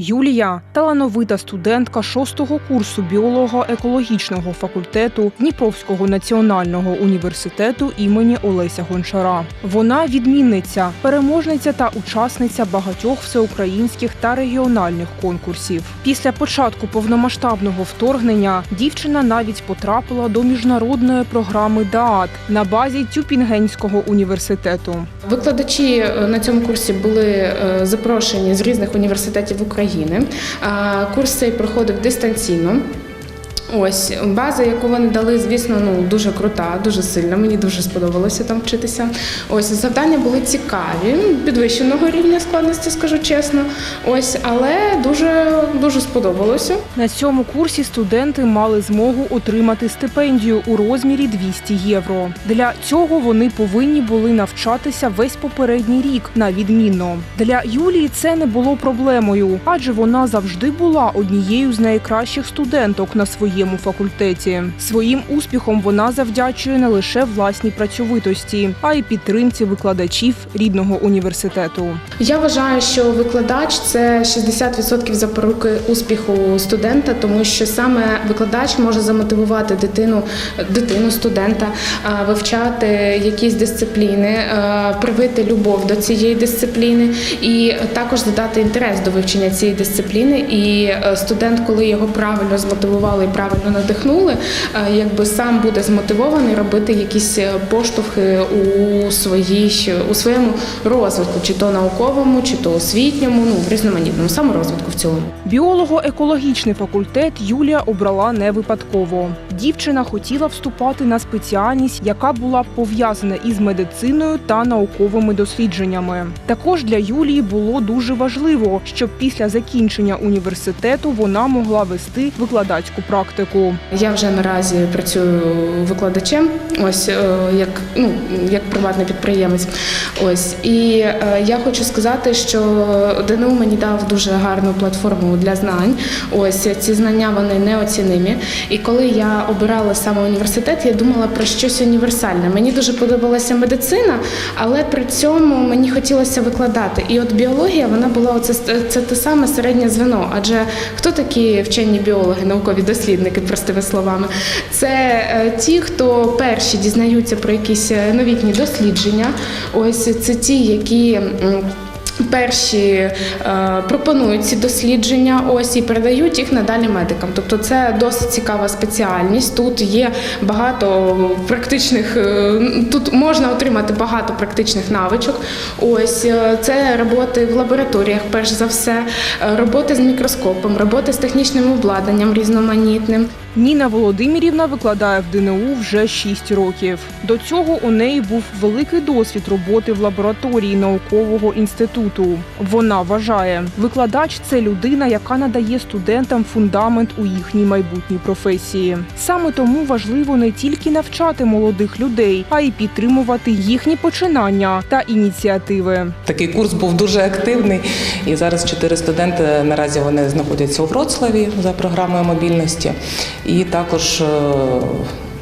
Юлія талановита студентка шостого курсу біолого-екологічного факультету Дніпровського національного університету імені Олеся Гончара. Вона відмінниця, переможниця та учасниця багатьох всеукраїнських та регіональних конкурсів. Після початку повномасштабного вторгнення дівчина навіть потрапила до міжнародної програми ДААТ на базі Тюпінгенського університету. Викладачі е, на цьому курсі були е, запрошені з різних університетів України. А, Курс цей проходив дистанційно. Ось база, яку вони дали, звісно, ну дуже крута, дуже сильна. Мені дуже сподобалося там вчитися. Ось завдання були цікаві, підвищеного рівня складності, скажу чесно. Ось, але дуже дуже сподобалося. На цьому курсі студенти мали змогу отримати стипендію у розмірі 200 євро. Для цього вони повинні були навчатися весь попередній рік на відмінно. Для Юлії це не було проблемою, адже вона завжди була однією з найкращих студенток на своєму факультеті. Своїм успіхом вона завдячує не лише власній працьовитості, а й підтримці викладачів рідного університету. Я вважаю, що викладач це 60% запоруки успіху студента, тому що саме викладач може замотивувати дитину, дитину студента, вивчати якісь дисципліни, привити любов до цієї дисципліни і також задати інтерес до вивчення цієї дисципліни. І е, студент, коли його правильно змотивували і правильно надихнули, е, якби сам буде змотивований робити якісь е, поштовхи у своїй у своєму розвитку, чи то науковому, чи то освітньому, ну в різноманітному саморозвитку в цілому. Біолого-екологічний факультет Юлія обрала не випадково. Дівчина хотіла вступати на спеціальність, яка була пов'язана із медициною та науковими дослідженнями. Також для Юлії було дуже важливо, щоб після закінчення університету вона могла вести викладацьку практику. Я вже наразі працюю викладачем, ось е, як ну як приватний підприємець. Ось і е, я хочу сказати, що ДНУ мені дав дуже гарну платформу для знань. Ось ці знання вони неоцінимі. І коли я обирала саме університет, я думала про щось універсальне. Мені дуже подобалася медицина, але при цьому мені хотілося викладати. І от біологія вона була оце це те саме середнє звено. Адже хто такі вчені біологи, наукові дослідники, простими словами? Це е, ті, хто перші дізнаються про якісь е, новітні дослідження. Ось це ті, які. Перші е, пропонують ці дослідження, ось і передають їх надалі медикам. Тобто це досить цікава спеціальність. Тут є багато практичних, е, тут можна отримати багато практичних навичок. Ось е, це роботи в лабораторіях, перш за все, роботи з мікроскопом, роботи з технічним обладнанням різноманітним. Ніна Володимирівна викладає в ДНУ вже 6 років. До цього у неї був великий досвід роботи в лабораторії наукового інституту. Вона вважає, викладач це людина, яка надає студентам фундамент у їхній майбутній професії. Саме тому важливо не тільки навчати молодих людей, а й підтримувати їхні починання та ініціативи. Такий курс був дуже активний, і зараз чотири студенти наразі вони знаходяться у Вроцлаві за програмою мобільності, і також е,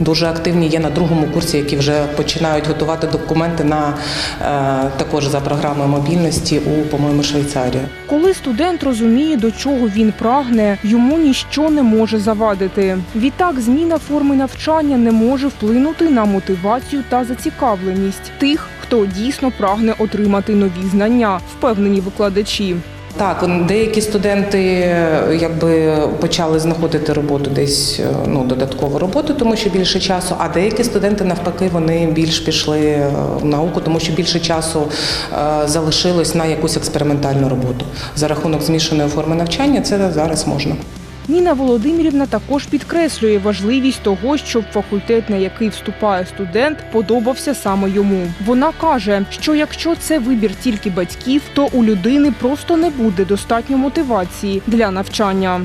дуже активні є на другому курсі, які вже починають готувати документи на е, також за програмою мобільності у, по-моєму, Швейцарії. Коли студент розуміє, до чого він прагне, йому ніщо не може завадити. Відтак, зміна форми навчання не може вплинути на мотивацію та зацікавленість тих, хто дійсно прагне отримати нові знання, впевнені викладачі. Так, деякі студенти е, якби почали знаходити роботу десь е, ну додаткову роботу, тому що більше часу. А деякі студенти навпаки вони більш пішли е, в науку, тому що більше часу залишилось на якусь експериментальну роботу. За рахунок змішаної форми навчання це зараз можна. Ніна Володимирівна також підкреслює важливість того, щоб факультет, на який вступає студент, подобався саме йому. Вона каже, що якщо це вибір тільки батьків, то у людини просто не буде достатньо мотивації для навчання.